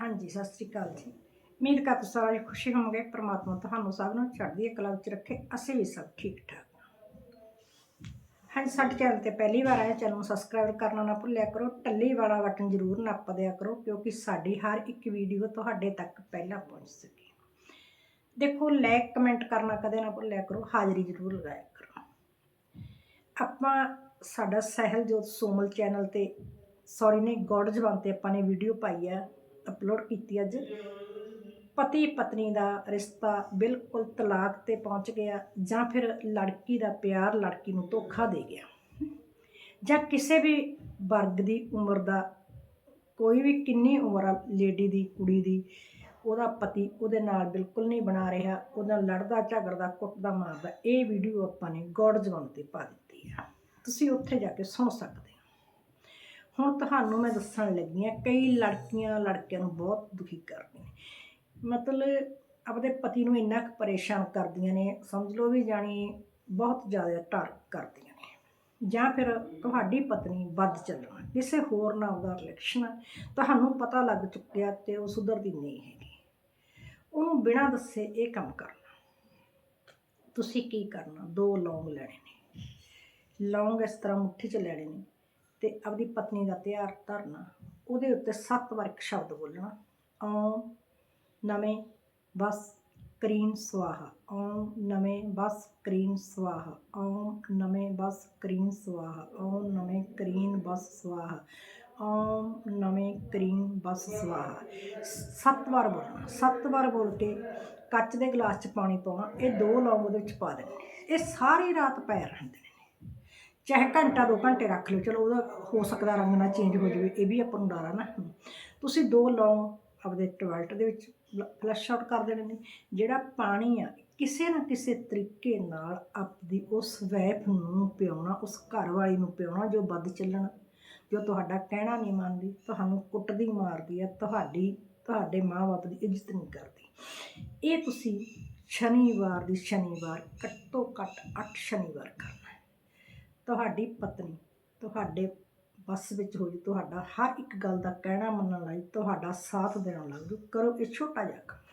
ਹਾਂਜੀ, ਸਤਿ ਸ੍ਰੀ ਅਕਾਲ ਜੀ। ਉਮੀਦ ਕਰਦਾ ਤੁਸੀਂ ਸਾਰੇ ਖੁਸ਼ੀ ਹੋਵੋਗੇ। ਪ੍ਰਮਾਤਮਾ ਤੁਹਾਨੂੰ ਸਭ ਨੂੰ ਚੜ੍ਹਦੀ ਕਲਾ ਵਿੱਚ ਰੱਖੇ। ਅਸੀਂ ਵੀ ਸਭ ਠੀਕ ਠਾਕ ਹਾਂਜੀ, ਸਾਡੇ ਚੈਨਲ ਤੇ ਪਹਿਲੀ ਵਾਰ ਆਏ ਚੈਨਲ ਨੂੰ ਸਬਸਕ੍ਰਾਈਬ ਕਰਨਾ ਨਾ ਭੁੱਲਿਆ ਕਰੋ। ਟੱਲੀ ਵਾਲਾ ਬਟਨ ਜ਼ਰੂਰ ਨੱਪ ਦਿਆ ਕਰੋ, ਕਿਉਂਕਿ ਸਾਡੀ ਹਰ ਇੱਕ ਵੀਡੀਓ ਤੁਹਾਡੇ ਤੱਕ ਪਹਿਲਾਂ ਪਹੁੰਚ ਸਕੇ। ਦੇਖੋ ਲਾਈਕ ਕਮੈਂਟ ਕਰਨਾ ਕਦੇ ਨਾ ਭੁੱਲਿਆ ਕਰੋ, ਹਾਜ਼ਰੀ ਜ਼ਰੂਰ ਲਗਾਇਆ ਕਰੋ। ਆਪਾਂ ਸਾਡਾ ਸਹਿਲਜੋਤ ਸੋਮਲ ਚੈਨਲ ਤੇ ਸੌਰੀ ਨੇ ਗੋਡ ਜ਼ਬਾਨ ਤੇ ਆਪਾਂ ਨੇ ਵੀਡੀਓ ਪਾਈ ਆ। ਅਪਲੋਡ ਕੀਤੀ ਅੱਜ। ਪਤੀ ਪਤਨੀ ਦਾ ਰਿਸ਼ਤਾ ਬਿਲਕੁਲ ਤਲਾਕ ਤੇ ਪਹੁੰਚ ਗਿਆ ਜਾਂ ਫਿਰ ਲੜਕੀ ਦਾ ਪਿਆਰ ਲੜਕੀ ਨੂੰ ਧੋਖਾ ਦੇ ਗਿਆ। ਜਾਂ ਕਿਸੇ ਵੀ ਵਰਗ ਦੀ ਉਮਰ ਦਾ, ਕੋਈ ਵੀ ਕਿੰਨੀ ਉਮਰ ਆ ਲੇਡੀ ਦੀ, ਕੁੜੀ ਦੀ, ਉਹਦਾ ਪਤੀ ਉਹਦੇ ਨਾਲ ਬਿਲਕੁਲ ਨਹੀਂ ਬਣਾ ਰਿਹਾ, ਉਹਦਾ ਲੜਦਾ, ਝਗੜਦਾ, ਕੁੱਟਦਾ, ਮਾਰਦਾ, ਇਹ ਵੀਡੀਓ ਆਪਾਂ ਨੇ ਗੋਡ ਜ਼ਬਾਨ ਤੇ ਪਾ ਦਿੱਤੀ ਆ। ਤੁਸੀਂ ਉੱਥੇ ਜਾ ਕੇ ਸੁਣ ਸਕਦੇ ਹੁਣ ਤੁਹਾਨੂੰ ਮੈਂ ਦੱਸਣ ਲੱਗੀ ਹਾਂ, ਕਈ ਲੜਕੀਆਂ ਲੜਕਿਆਂ ਨੂੰ ਬਹੁਤ ਦੁਖੀ ਕਰਦੀਆਂ ਨੇ। ਮਤਲਬ ਆਪਦੇ ਪਤੀ ਨੂੰ ਇੰਨਾ ਕੁ ਪਰੇਸ਼ਾਨ ਕਰਦੀਆਂ ਨੇ, ਸਮਝ ਲਓ ਵੀ ਜਾਣੀ ਬਹੁਤ ਜ਼ਿਆਦਾ ਟਰ ਕਰਦੀਆਂ ਨੇ। ਜਾਂ ਫਿਰ ਤੁਹਾਡੀ ਪਤਨੀ ਵੱਧ ਚੱਲਣਾ, ਕਿਸੇ ਹੋਰ ਨਾਲ ਉਹਦਾ ਰਿਲੇਸ਼ਨ ਆ, ਤੁਹਾਨੂੰ ਪਤਾ ਲੱਗ ਚੁੱਕਿਆ ਤੇ ਉਹ ਸੁਧਰਦੀ ਨਹੀਂ ਹੈਗੀ। ਉਹਨੂੰ ਬਿਨਾਂ ਦੱਸੇ ਇਹ ਕੰਮ ਕਰਨਾ। ਤੁਸੀਂ ਕੀ ਕਰਨਾ? ਦੋ ਲੌਂਗ ਲੈਣੇ ਨੇ। ਲੌਂਗ ਇਸ ਤਰ੍ਹਾਂ ਮੁੱਠੀ 'ਚ ਲੈਣੇ ਨੇ। ਤੇ ਆਪਦੀ ਪਤਨੀ ਦਾ ਤਿਆਰ ਧਰਨਾ, ਉਹਦੇ ਉੱਤੇ ਸੱਤ ਵਾਰ ਇੱਕ ਸ਼ਬਦ ਬੋਲਣਾ ਓਮ ਨਵੇਂ ਬਸ ਕਰੀਨ ਸਵਾਹਾ ਓਮ ਨਵੇਂ ਬਸ ਕਰੀਨ ਸਵਾਹਾ ਓਮ ਨਵੇਂ ਬਸ ਕਰੀਨ ਸਵਾਹਾ ਓਮ ਨਵੇਂ ਕਰੀਨ ਬਸ ਸਵਾਹਾ ਓਮ ਨਵੇਂ ਕਰੀਮ ਬਸ ਸਵਾਹਾ। ਸੱਤ ਵਾਰ ਬੋਲਣਾ, ਸੱਤ ਵਾਰ ਬੋਲ ਕੇ ਕੱਚ ਦੇ ਗਲਾਸ 'ਚ ਪਾਣੀ ਪਾਉਣਾ, ਇਹ ਦੋ ਲੌਂਗ ਉਹਦੇ ਵਿੱਚ ਪਾ ਦੇਣੇ। ਇਹ ਸਾਰੀ ਰਾਤ ਪੈ ਰਹਿੰਦੇ ਨੇ। ਚਾਹੇ ਘੰਟਾ ਦੋ ਘੰਟੇ ਰੱਖ ਲਓ, ਚਲੋ ਉਹਦਾ ਹੋ ਸਕਦਾ ਰੰਗ ਨਾ ਚੇਂਜ ਹੋ ਜਾਵੇ, ਇਹ ਵੀ ਆਪਾਂ ਨੂੰ ਡਰ ਨਾ। ਤੁਸੀਂ ਦੋ ਲੌਂਗ ਆਪਦੇ ਟੋਇਲਟ ਦੇ ਵਿੱਚ ਫਲਸ਼ ਆਊਟ ਕਰ ਦੇਣੇ ਨੇ, ਜਿਹੜਾ ਪਾਣੀ ਆ, ਕਿਸੇ ਨਾ ਕਿਸੇ ਤਰੀਕੇ ਨਾਲ ਆਪਦੀ ਉਸ ਵੈਫ ਨੂੰ ਪਿਆਉਣਾ, ਉਸ ਘਰ ਵਾਲੀ ਨੂੰ ਪਿਆਉਣਾ, ਜੋ ਵੱਧ ਚੱਲਣਾ, ਜੋ ਤੁਹਾਡਾ ਕਹਿਣਾ ਨਹੀਂ ਮੰਨਦੀ, ਤੁਹਾਨੂੰ ਕੁੱਟਦੀ ਮਾਰਦੀ ਹੈ ਤੁਹਾਡੀ, ਤੁਹਾਡੇ ਮਾਂ-ਬਾਪ ਦੀ ਇੱਜ਼ਤ ਨਹੀਂ ਕਰਦੀ। ਇਹ ਤੁਸੀਂ ਸ਼ਨੀਵਾਰ ਦੀ ਸ਼ਨੀਵਾਰ, ਘੱਟੋ ਘੱਟ 8 ਸ਼ਨੀਵਾਰ ਕਰਨਾ। ਤੁਹਾਡੀ ਪਤਨੀ, ਤੁਹਾਡੇ ਬਸ ਵਿੱਚ ਹੋ ਜੀ ਤੁਹਾਡਾ ਹਰ ਇੱਕ ਗੱਲ ਦਾ ਕਹਿਣਾ ਮੰਨਣ ਲਈ ਤੁਹਾਡਾ ਸਾਥ ਦੇਣ ਲੱਗ ਜੂ ਕਰੋ ਇਹ ਛੋਟਾ ਜਿਹਾ ਕੰਮ।